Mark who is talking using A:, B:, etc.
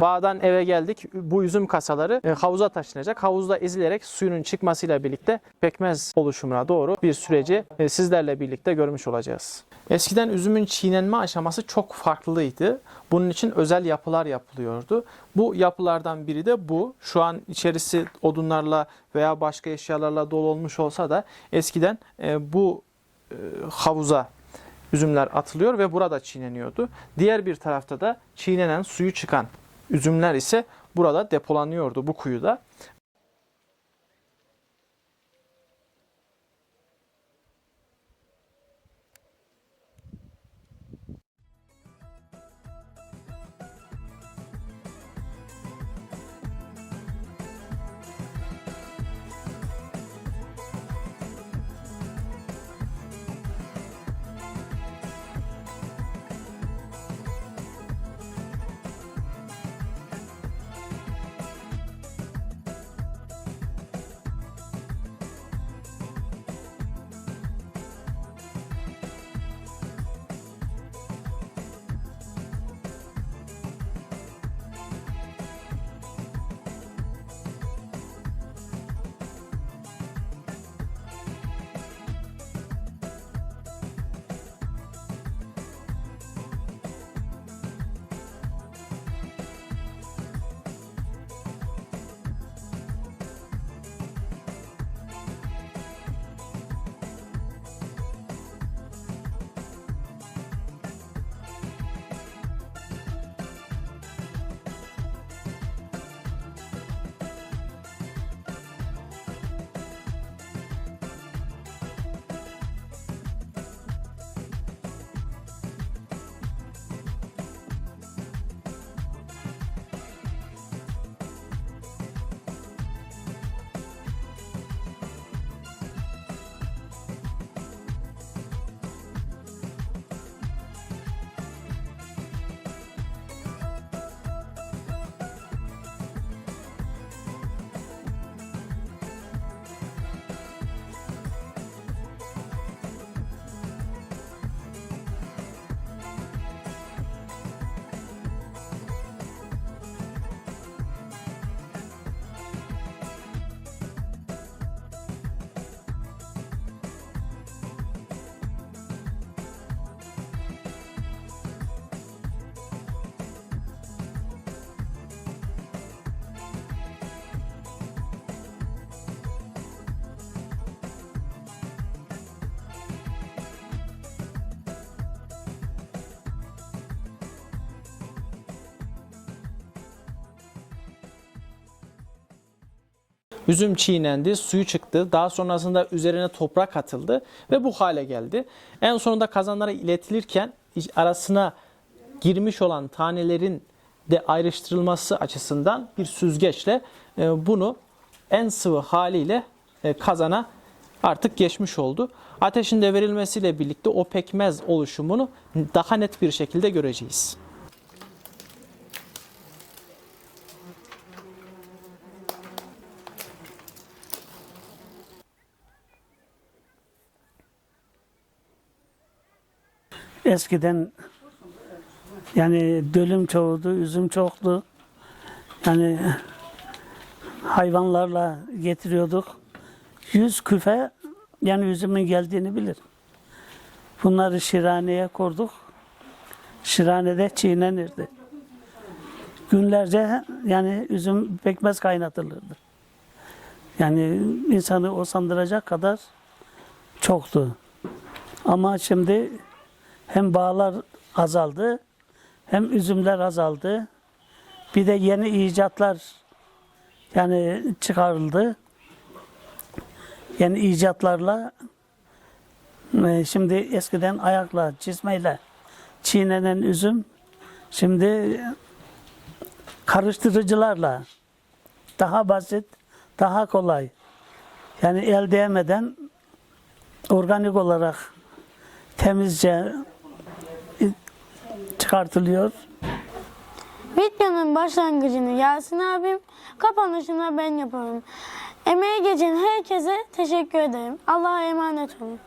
A: Bağdan eve geldik. Bu üzüm kasaları e, havuza taşınacak. Havuzda ezilerek suyunun çıkmasıyla birlikte pekmez oluşumuna doğru bir süreci e, sizlerle birlikte görmüş olacağız. Eskiden üzümün çiğnenme aşaması çok farklıydı. Bunun için özel yapılar yapılıyordu. Bu yapılardan biri de bu. Şu an içerisi odunlarla veya başka eşyalarla dolu olmuş olsa da eskiden e, bu havuza üzümler atılıyor ve burada çiğneniyordu. Diğer bir tarafta da çiğnenen suyu çıkan üzümler ise burada depolanıyordu bu kuyuda. Üzüm çiğnendi, suyu çıktı. Daha sonrasında üzerine toprak atıldı ve bu hale geldi. En sonunda kazanlara iletilirken arasına girmiş olan tanelerin de ayrıştırılması açısından bir süzgeçle e, bunu en sıvı haliyle e, kazana artık geçmiş oldu. Ateşin de verilmesiyle birlikte o pekmez oluşumunu daha net bir şekilde göreceğiz.
B: Eskiden yani dölüm çoğuldu, üzüm çoktu. Yani hayvanlarla getiriyorduk. Yüz küfe yani üzümün geldiğini bilir. Bunları şiraneye kurduk. Şiranede çiğnenirdi. Günlerce yani üzüm pekmez kaynatılırdı. Yani insanı o sandıracak kadar çoktu. Ama şimdi hem bağlar azaldı, hem üzümler azaldı. Bir de yeni icatlar yani çıkarıldı. Yeni icatlarla e, şimdi eskiden ayakla, çizmeyle çiğnenen üzüm şimdi karıştırıcılarla daha basit, daha kolay. Yani el değmeden organik olarak temizce çıkartılıyor.
C: Videonun başlangıcını Yasin abim, kapanışını ben yaparım. Emeği geçen herkese teşekkür ederim. Allah'a emanet olun.